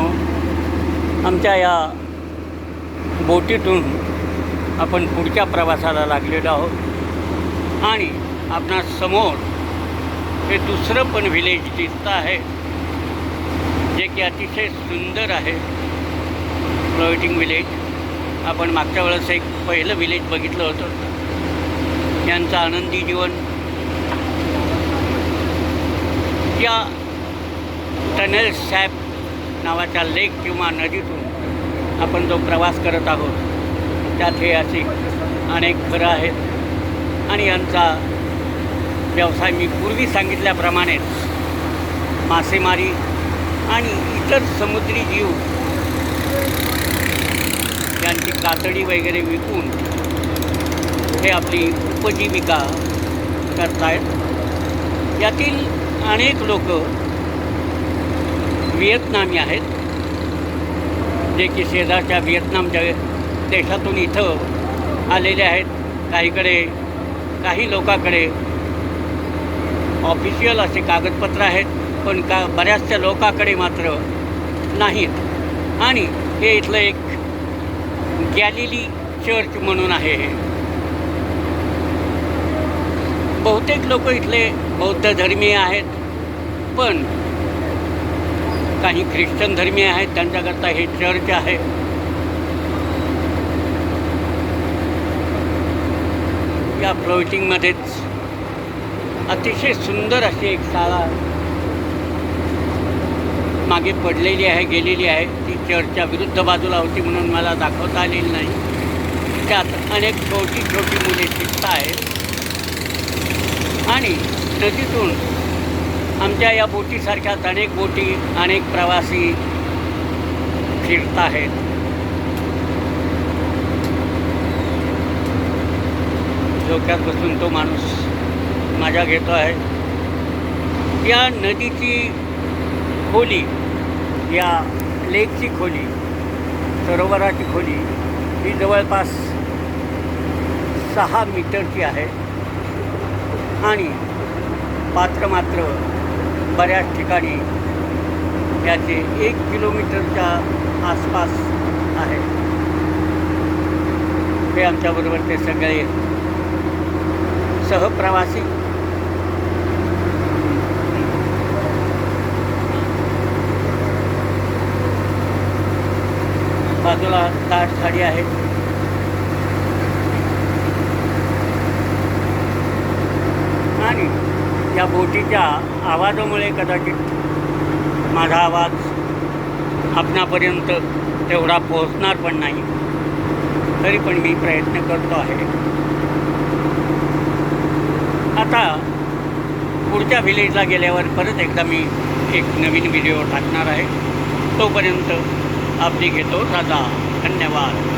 हो. आमच्या या बोटीतून आपण पुढच्या प्रवासाला लागलेलो आहोत. आणि आपणा समोर हे दुसरं पण व्हिलेज दिसतं आहे जे की अतिशय सुंदर आहे. फ्लोटिंग विलेज आपण मागच्या वेळेस एक पहिलं विलेज बघितलं होतं. यांचं आनंदी जीवन. या टनेल सॅप नावाच्या लेक किंवा नदीतून आपण जो प्रवास करत आहोत त्यात हे अशी अनेक घरं आहेत. आणि यांचा व्यवसाय मी पूर्वी सांगितल्याप्रमाणेच मासेमारी आणि इतर समुद्री जीव यांची कातडी वगैरे विकून हे आपली उपजीविका करतायत. यातील अनेक लोक व्हिएतनामी आहेत जे की शेजारच्या व्हिएतनामच्या देशातून इथं आलेले आहेत. काहीकडे काही लोकांकडे ऑफिशियल असे कागदपत्र आहेत पण का बऱ्याचशा लोकांकडे मात्र नाहीत. आणि हे इथलं एक गॅलिली चर्च म्हणून आहे हे. बहुतेक लोक इथले बौद्ध धर्मीय आहेत पण काही ख्रिश्चन धर्मीय आहेत त्यांच्याकरता हे चर्च आहे. या फ्लोटिंगमध्येच अतिशय सुंदर अशी एक शाळा मागे पडलेली आहे गेलेली आहे. ती चर्चच्या विरुद्ध बाजूला होती म्हणून मला दाखवता आलेली नाही. त्यात अनेक छोटी छोटी मुले शिकत आहेत. आणि नदीतून आमच्या या बोटीसारख्याच अनेक बोटी अनेक प्रवासी फिरत आहेत डोक्यात बसून तो माणूस माझ्या घेतो आहे. या नदीची खोली या लेकची खोली सरोवराची खोली ही जवळपास सहा मीटरची आहे. आणि पात्र मात्र बऱ्याच ठिकाणी याचे एक किलोमीटरच्या आसपास आहे. हे आमच्याबरोबर ते सगळे सहप्रवासी. बाजूला दाट झाडी आहेत आणि त्या बोटीच्या आवाजामुळे कदाचित माझा आवाज आपणापर्यंत तेवढा पोहोचणार पण नाही. तरी पण मी प्रयत्न करतो आहे. आता पुढच्या व्हिलेजला गेल्यावर परत एकदा मी एक नवीन व्हिडिओ टाकणार आहे. तोपर्यंत आपली घेतो राजा. धन्यवाद.